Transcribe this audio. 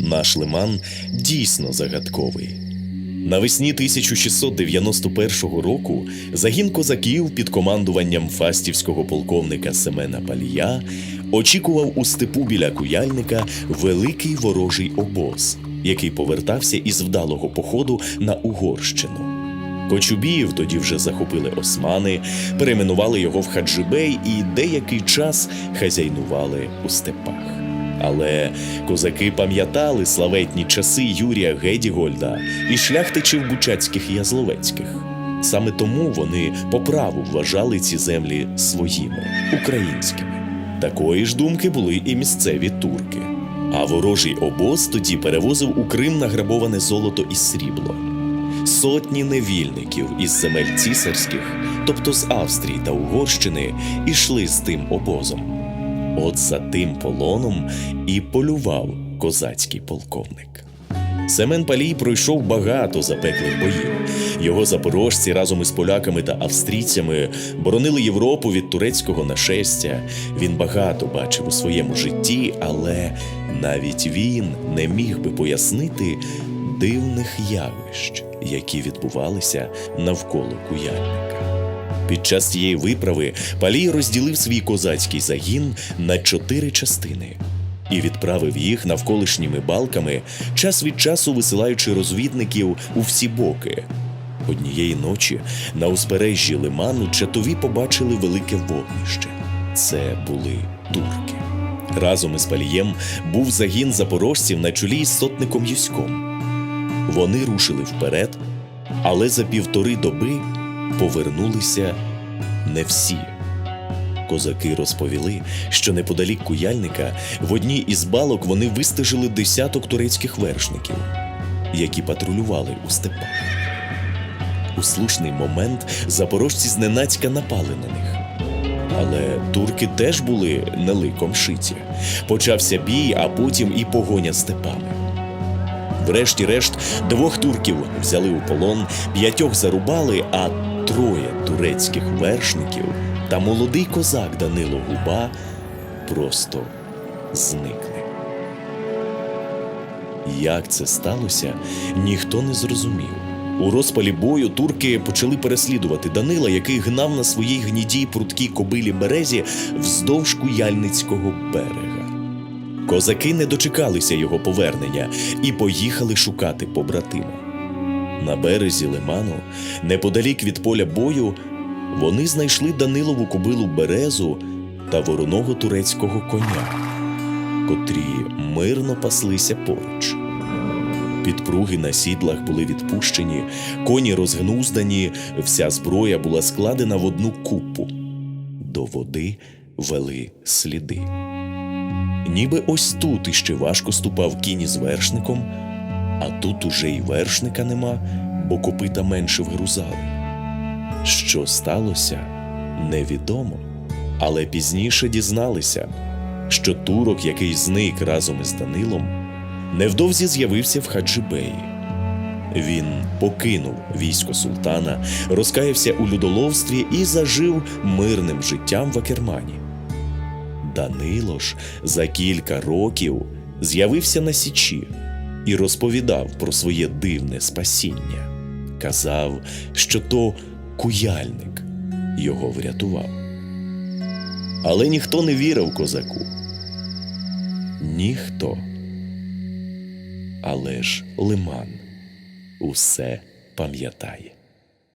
Наш лиман дійсно загадковий. Навесні 1691 року загін козаків під командуванням фастівського полковника Семена Палія очікував у степу біля Куяльника великий ворожий обоз, який повертався із вдалого походу на Угорщину. Кочубіїв тоді вже захопили османи, перейменували його в Хаджибей і деякий час хазяйнували у степах. Але козаки пам'ятали славетні часи Юрія Гедігольда і шляхтичів Бучацьких і Язловецьких. Саме тому вони по праву вважали ці землі своїми, українськими. Такої ж думки були і місцеві турки. А ворожий обоз тоді перевозив у Крим награбоване золото і срібло. Сотні невільників із земель цісарських, тобто з Австрії та Угорщини, ішли з тим обозом. От за тим полоном і полював козацький полковник. Семен Палій пройшов багато запеклих боїв. Його запорожці разом із поляками та австрійцями боронили Європу від турецького нашестя. Він багато бачив у своєму житті, але навіть він не міг би пояснити дивних явищ, які відбувалися навколо куяльника. Під час цієї виправи Палій розділив свій козацький загін на чотири частини і відправив їх навколишніми балками, час від часу висилаючи розвідників у всі боки. Однієї ночі на узбережжі лиману чатові побачили велике вогнище. Це були турки. Разом із Палієм був загін запорожців на чолі з сотником Юськом. Вони рушили вперед, але за півтори доби повернулися не всі. Козаки розповіли, що неподалік куяльника в одній із балок вони вистежили десяток турецьких вершників, які патрулювали у степах. У слушний момент запорожці зненацька напали на них. Але турки теж були не ликом шиті. Почався бій, а потім і погоня степами. Врешті-решт, двох турків взяли у полон, п'ятьох зарубали, а троє турецьких вершників та молодий козак Данило Губа просто зникли. Як це сталося, ніхто не зрозумів. У розпалі бою турки почали переслідувати Данила, який гнав на своїй гнідій пруткій кобилі березі вздовж Куяльницького берега. Козаки не дочекалися його повернення і поїхали шукати побратима. На березі лиману, неподалік від поля бою, вони знайшли Данилову кобилу березу та вороного турецького коня, котрі мирно паслися поруч. Підпруги на сідлах були відпущені, коні розгнуздані, вся зброя була складена в одну купу. До води вели сліди. Ніби ось тут іще важко ступав кінь із вершником, а тут уже й вершника нема, бо копита менше вгрузали. Що сталося, невідомо, але пізніше дізналися, що турок, який зник разом із Данилом, невдовзі з'явився в Хаджибеї. Він покинув військо султана, розкаявся у людоловстві і зажив мирним життям в Акермані. Данило ж за кілька років з'явився на Січі і розповідав про своє дивне спасіння. Казав, що то куяльник його врятував. Але ніхто не вірив козаку. Ніхто. Але ж лиман усе пам'ятає.